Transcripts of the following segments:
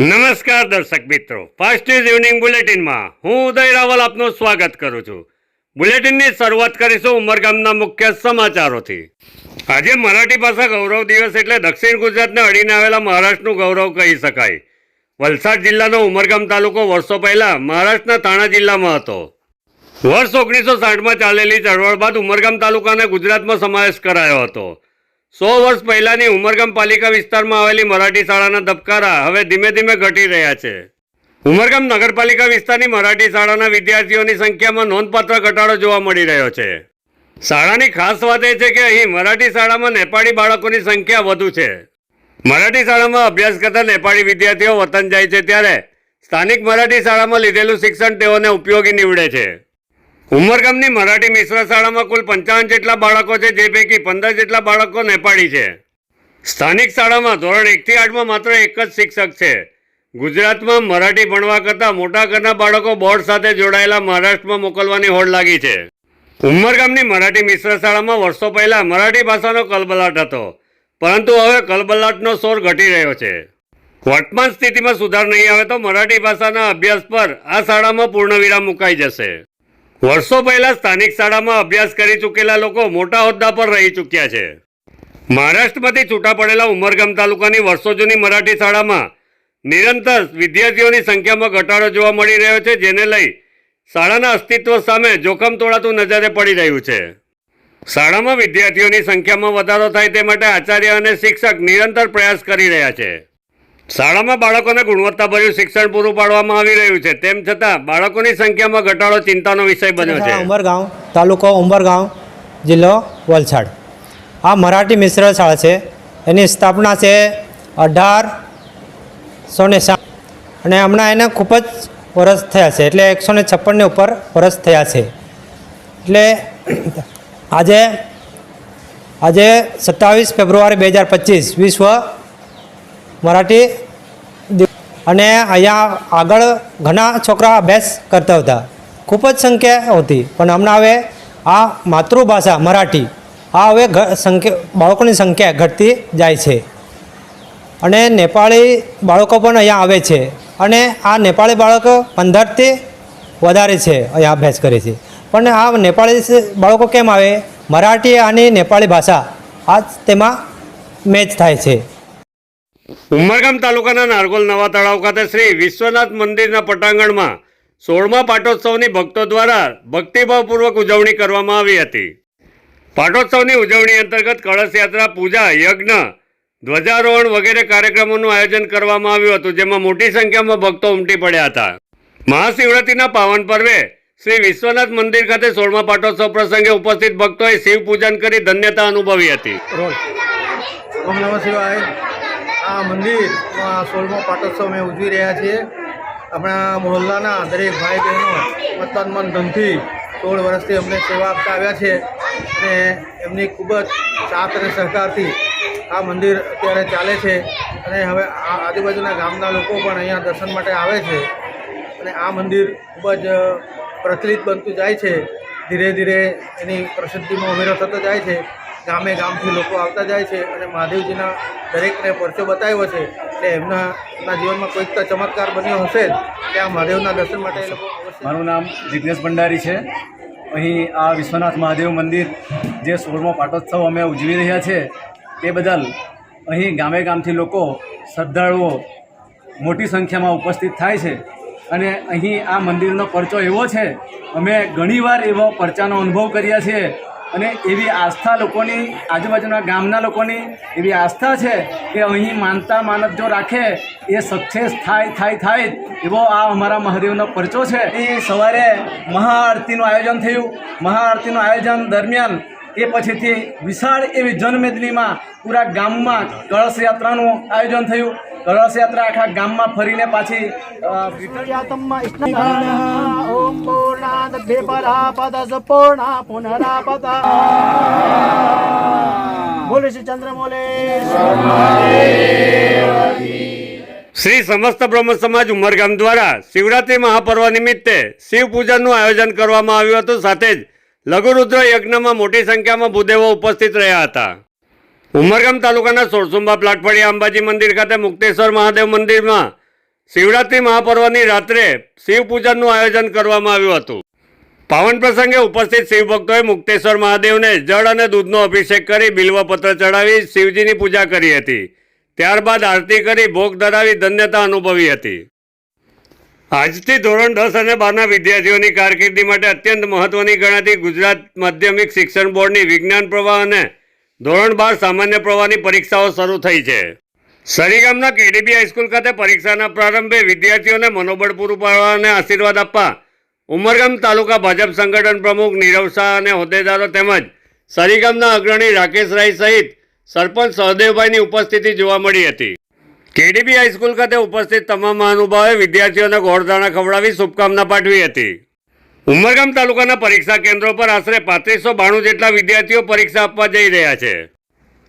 નમસ્કાર દર્શક મિત્રો. ફાસ્ટ ઇઝ ઇવનિંગ બુલેટિનમાં હું ઉદય રાવલ આપનું સ્વાગત કરું છું. બુલેટિનની શરૂઆત કરીશું ઉમરગામના મુખ્ય સમાચારોથી. આજે મરાઠી ભાષા ગૌરવ દિવસ એટલે દક્ષિણ ગુજરાતને અડીને આવેલા મહારાષ્ટ્રનું ગૌરવ કહી શકાય. વલસાડ જિલ્લાનો ઉમરગામ તાલુકો વર્ષો પહેલા મહારાષ્ટ્રના થાણા જિલ્લામાં હતો. વર્ષ ઓગણીસો સાઠમાં ચાલેલી ચળવળ બાદ ઉમરગામ તાલુકાને ગુજરાતમાં સમાવેશ કરાયો હતો. સો વર્ષ પહેલાની ઉમરગામ પાલિકા વિસ્તારમાં આવેલી મરાઠી શાળાના ધબકારા હવે ધીમે ધીમે ઘટી રહ્યા છે. ઉમરગામ નગરપાલિકા વિસ્તારની મરાઠી શાળાના વિદ્યાર્થીઓની સંખ્યામાં નોંધપાત્ર ઘટાડો જોવા મળી રહ્યો છે. શાળાની ખાસ વાત એ છે કે અહીં મરાઠી શાળામાં નેપાળી બાળકોની સંખ્યા વધુ છે. મરાઠી શાળામાં અભ્યાસ કરતા નેપાળી વિદ્યાર્થીઓ વતન જાય છે ત્યારે સ્થાનિક મરાઠી શાળામાં લીધેલું શિક્ષણ તેઓને ઉપયોગી નીવડે છે. ઉમરગામની મરાઠી મિશ્ર શાળામાં કુલ પંચાવન જેટલા બાળકો છે, જે પૈકી પંદર જેટલા બાળકો નેપાળી છે. સ્થાનિક શાળામાં ધોરણ એકથી આઠમાં માત્ર એક જ શિક્ષક છે. ગુજરાતમાં મરાઠી ભણવા કરતાં મોટા ઘરના બાળકો બોર્ડ સાથે જોડાયેલા મહારાષ્ટ્રમાં મોકલવાની હોડ લાગી છે. ઉમરગામની મરાઠી મિશ્ર શાળામાં વર્ષો પહેલાં મરાઠી ભાષાનો કલબલાટ હતો, પરંતુ હવે કલબલાટનો સોર ઘટી રહ્યો છે. વર્તમાન સ્થિતિમાં સુધાર નહીં આવે તો મરાઠી ભાષાના અભ્યાસ પર આ શાળામાં પૂર્ણવિરામ મુકાઈ જશે. વર્ષો પહેલા સ્થાનિક શાળામાં અભ્યાસ કરી ચૂકેલા લોકો મોટા હોદ્દા પર રહી ચૂક્યા છે. મહારાષ્ટ્રમાંથી છૂટા પડેલા ઉમરગામ તાલુકાની વર્ષો જૂની મરાઠી શાળામાં નિરંતર વિદ્યાર્થીઓની સંખ્યામાં ઘટાડો જોવા મળી રહ્યો છે, જેને લઈ શાળાના અસ્તિત્વ સામે જોખમ તોડાતું નજરે પડી રહ્યું છે. શાળામાં વિદ્યાર્થીઓની સંખ્યામાં વધારો થાય તે માટે આચાર્ય અને શિક્ષક નિરંતર પ્રયાસ કરી રહ્યા છે. શાળામાં બાળકોને ગુણવત્તાભર્યું શિક્ષણ પૂરું પાડવામાં આવી રહ્યું છે. તેમ છતાં બાળકોની સંખ્યામાં ઘટાડો ચિંતાનો વિષય બન્યો છે. ઉમરગાંવ તાલુકો ઉમરગાંવ જિલ્લો વલસાડ. આ મરાઠી મિશ્ર શાળા છે. એની સ્થાપના છે અઢાર સો ને સાત અને હમણાં એને ખૂબ જ વરસ થયા છે. એટલે એકસો ને છપ્પનને ઉપર વરસ થયા છે. એટલે આજે આજે સત્તાવીસ ફેબ્રુઆરી બે હજાર પચીસ વિશ્વ મરાઠી અને અહીંયા આગળ ઘણા છોકરા અભ્યાસ કરતા હતા. ખૂબ જ સંખ્યા હતી. પણ હમણાં હવે આ માતૃભાષા મરાઠી, આ હવે સંખ્યા, બાળકોની સંખ્યા ઘટતી જાય છે. અને નેપાળી બાળકો પણ અહીંયા આવે છે. અને આ નેપાળી બાળકો પંદરથી વધારે છે અહીંયા અભ્યાસ કરે છે. પણ આ નેપાળી બાળકો કેમ આવે? મરાઠી અને નેપાળી ભાષા આ તેમાં મેચ થાય છે. ઉમરગામ તાલુકાના નારગોલ નવા તળાવ ખાતે શ્રી વિશ્વનાથ મંદિરના પટાંગણમાં સોળમા પાટોત્સવની ભક્તો દ્વારા ભક્તિભાવપૂર્વક ઉજવણી કરવામાં આવી હતી. પાટોત્સવની ઉજવણી અંતર્ગત કળશ યાત્રા, પૂજા, યજ્ઞ, ધ્વજારોહણ વગેરે કાર્યક્રમોનું આયોજન કરવામાં આવ્યું હતું, જેમાં મોટી સંખ્યામાં ભક્તો ઉમટી પડ્યા હતા. મહાશિવરાત્રિના પાવન પર્વે શ્રી વિશ્વનાથ મંદિર ખાતે સોળમા પાટોત્સવ પ્રસંગે ઉપસ્થિત ભક્તોએ શિવ પૂજન કરી ધન્યતા અનુભવી હતી. ઓમ નમઃ શિવાય. આ મંદિરમાં સોળમો પાટોત્સવ અમે ઉજવી રહ્યા છીએ. આપણા મોહલ્લાના દરેક ભાઈ બહેનો મતદાન મન ધનથી સોળ વર્ષથી અમને સેવા આપતા આવ્યા છે અને એમની ખૂબ જ સાથ અને સહકારથી આ મંદિર અત્યારે ચાલે છે અને હવે આજુબાજુના ગામના લોકો પણ અહીંયા દર્શન માટે આવે છે અને આ મંદિર ખૂબ જ પ્રચલિત બનતું જાય છે. ધીરે ધીરે એની પ્રસિદ્ધિમાં ઉમેરો થતો જાય છે. ગામે ગામથી લોકો આવતા જાય છે અને મહાદેવજીના દરેકને પરચો બતાવ્યો છે. એટલે એમના જીવનમાં કોઈક તો ચમત્કાર બન્યો હશે જ. આ મહાદેવના દર્શન માટે મારું નામ જિજ્ઞેશ ભંડારી છે. અહીં આ વિશ્વનાથ મહાદેવ મંદિર જે સોળમો પાટોત્સવ અમે ઉજવી રહ્યા છે, તે બદલ અહીં ગામે ગામથી લોકો શ્રદ્ધાળુઓ મોટી સંખ્યામાં ઉપસ્થિત થાય છે. અને અહીં આ મંદિરનો પરચો એવો છે, અમે ઘણીવાર એવો પરચાનો અનુભવ કર્યા છે અને એવી આસ્થા લોકોની, આજુબાજુના ગામના લોકોની એવી આસ્થા છે કે અહીં માનતા માનત જો રાખે, એ સક્સેસ થાય થાય થાય એવો આ અમારા મહાદેવનો પરચો છે. એ સવારે મહાઆરતીનું આયોજન થયું. મહાઆરતીનું આયોજન દરમિયાન એ પછીથી વિશાળ એવી જનમેદનીમાં પૂરા ગામમાં કળશ યાત્રાનું આયોજન થયું. કળશ યાત્રા આખા ગામમાં ફરીને પાછી ઓમ પૂર્ણાદ શ્રી સમસ્ત બ્રહ્મ સમાજ ઉમરગામ દ્વારા શિવરાત્રી મહાપર્વ નિમિત્તે શિવ પૂજનનું આયોજન કરવામાં આવ્યું હતું. સાથે જ લઘુરુદ્ર યજ્ઞમાં મોટી સંખ્યામાં ભૂદેવો ઉપસ્થિત રહ્યા હતા. ઉમરગામ તાલુકાના સોરસુંબા પ્લાટફળિયા અંબાજી મંદિર ખાતે મુક્તેશ્વર મહાદેવ મંદિરમાં શિવરાત્રી મહાપર્વની રાત્રે શિવ પૂજનનું આયોજન કરવામાં આવ્યું હતું. પાવન પ્રસંગે ઉપસ્થિત શિવભક્તોએ મુક્તેશ્વર મહાદેવને જળ અને દૂધનો અભિષેક કરી બિલ્વપત્ર ચડાવી શિવજીની પૂજા કરી હતી. ત્યારબાદ આરતી કરી ભોગ ધરાવી ધન્યતા અનુભવી હતી. આજથી ધોરણ દસ અને બારના વિદ્યાર્થીઓની કારકિર્દી માટે અત્યંત મહત્વની ગણાતી ગુજરાત માધ્યમિક શિક્ષણ બોર્ડની વિજ્ઞાન પ્રવાહ અને ધોરણ બાર સામાન્ય પ્રવાહની પરીક્ષાઓ શરૂ થઈ છે. સરીગામના કેડીબી હાઈસ્કૂલ ખાતે પરીક્ષાના પ્રારંભે વિદ્યાર્થીઓને મનોબળ પૂરું પાડવા અને આશીર્વાદ આપવા ઉમરગામ તાલુકા ભાજપ સંગઠન પ્રમુખ નીરવ શાહ અને હોદ્દેદારો તેમજ સરીગામના અગ્રણી રાકેશ રાય સહિત સરપંચ સહદેવભાઈની ઉપસ્થિતિ જોવા મળી હતી. કેડીબી હાઈસ્કૂલ ખાતે ઉપસ્થિત તમામ મહાનુભાવે વિદ્યાર્થીઓને ગોળદાણા ખવડાવી શુભકામના પાઠવી હતી. ઉમરગામ તાલુકાના પરીક્ષા કેન્દ્રો પર આશરે પાંત્રીસો બાણું જેટલા વિદ્યાર્થીઓ પરીક્ષા આપવા જઈ રહ્યા છે.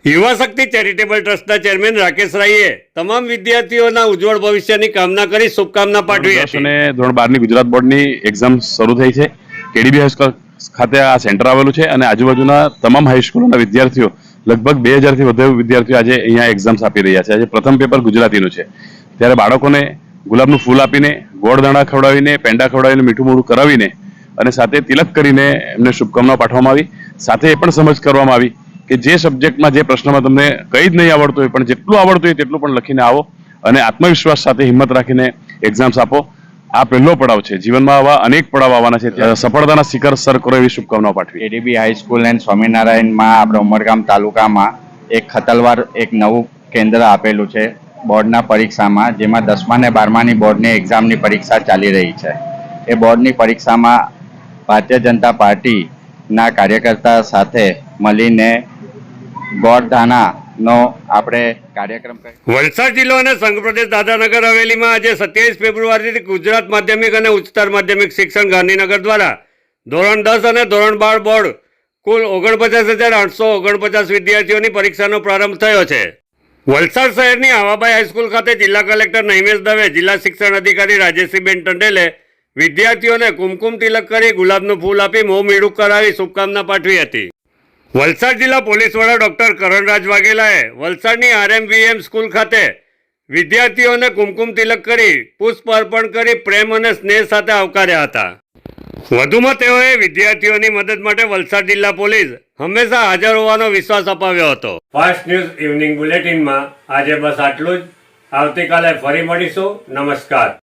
યુવા શક્તિ ચેરિટેબલ ટ્રસ્ટના ચેરમેન રાકેશ રાઈએ તમામ વિદ્યાર્થીઓના ઉજ્જવળ ભવિષ્યની કામના કરી શુભકામના પાઠવી હતી. અને ધોરણ બારની ગુજરાત બોર્ડની એક્ઝામ શરૂ થઈ છે. કેડીબી હાઈસ્કૂલ ખાતે આ સેન્ટર આવેલું છે અને આજુબાજુના તમામ હાઈસ્કૂલોના વિદ્યાર્થીઓ લગભગ બે હજારથી વધુ વિદ્યાર્થીઓ આજે અહીંયા એક્ઝામ્સ આપી રહ્યા છે. આજે પ્રથમ પેપર ગુજરાતીનું છે. ત્યારે બાળકોને ગુલાબનું ફૂલ આપીને ગોળદાણા ખવડાવીને પેંડા ખવડાવીને મીઠું મોઢું કરાવીને અને સાથે તિલક કરીને એમને શુભકામનાઓ પાઠવવામાં આવી. સાથે એ પણ સમજ કરવામાં આવી. કે જે સબ્જેક્ટમાં જે પ્રશ્નમાં તમને કંઈ જ નહીં આવડતું હોય, પણ જેટલું આવડતું હોય તેટલું પણ લખીને આવો અને આત્મવિશ્વાસ સાથે હિંમત રાખીને એક્ઝામ્સ આપો. આ પહેલો પડાવ છે. જીવનમાં આવા અનેક પડાવ આવવાના છે. સફળતાના શિખર સર કરો એવી શુભકામનાઓ પાઠવી. એડીબી હાઈસ્કૂલ એન્ડ સ્વામિનારાયણમાં, આપણે ઉમરગામ તાલુકામાં એક ખતલવાર, એક નવું કેન્દ્ર આપેલું છે બોર્ડના પરીક્ષામાં, જેમાં દસમા ને બારમાની બોર્ડની એક્ઝામની પરીક્ષા ચાલી રહી છે. એ બોર્ડની પરીક્ષામાં ભારતીય જનતા પાર્ટીના કાર્યકર્તા સાથે મળીને ગોળધાનાનો આપણે કાર્યક્રમ વલસાડ જિલ્લો અને સંઘ પ્રદેશ દાદાનગર હવેલીમાં આજે સત્યાવીસ ફેબ્રુઆરીથી ગુજરાત માધ્યમિક અને ઉચ્ચતર માધ્યમિક શિક્ષણ ગાંધીનગર દ્વારા ધોરણ દસ અને ધોરણ બાર બોર્ડ કુલ ઓગણપચાસ હજાર આઠસો ઓગણપચાસ વિદ્યાર્થીઓની પરીક્ષાનો પ્રારંભ થયો છે. વલસાડ શહેરની આવાબાઈ હાઈસ્કૂલ ખાતે જિલ્લા કલેક્ટર નૈમેશ દવે, જિલ્લા શિક્ષણ અધિકારી રાજેશીબેન ટંડેલે વિદ્યાર્થીઓને કુમકુમ તિલક કરી ગુલાબનું ફૂલ આપી મોં મીડું કરાવી શુભકામના પાઠવી હતી. વલસાડ જિલ્લા પોલીસ વડા ડોક્ટર કરણરાજ વાઘેલાએ વલસાડની આરએમવીએમ સ્કૂલ ખાતે વિદ્યાર્થીઓને કુમકુમ તિલક કરી પુષ્પ અર્પણ કરી પ્રેમ અને સ્નેહ સાથે આવકાર્યા હતા. વધુમાં તેઓએ વિદ્યાર્થીઓની મદદ માટે વલસાડ જિલ્લા પોલીસ હંમેશા હાજર હોવાનો વિશ્વાસ અપાવ્યો હતો. ફાસ્ટ ન્યૂઝ ઇવનિંગ બુલેટિનમાં આજે બસ આટલું જ. આવતીકાલે ફરી મળીશું. નમસ્કાર.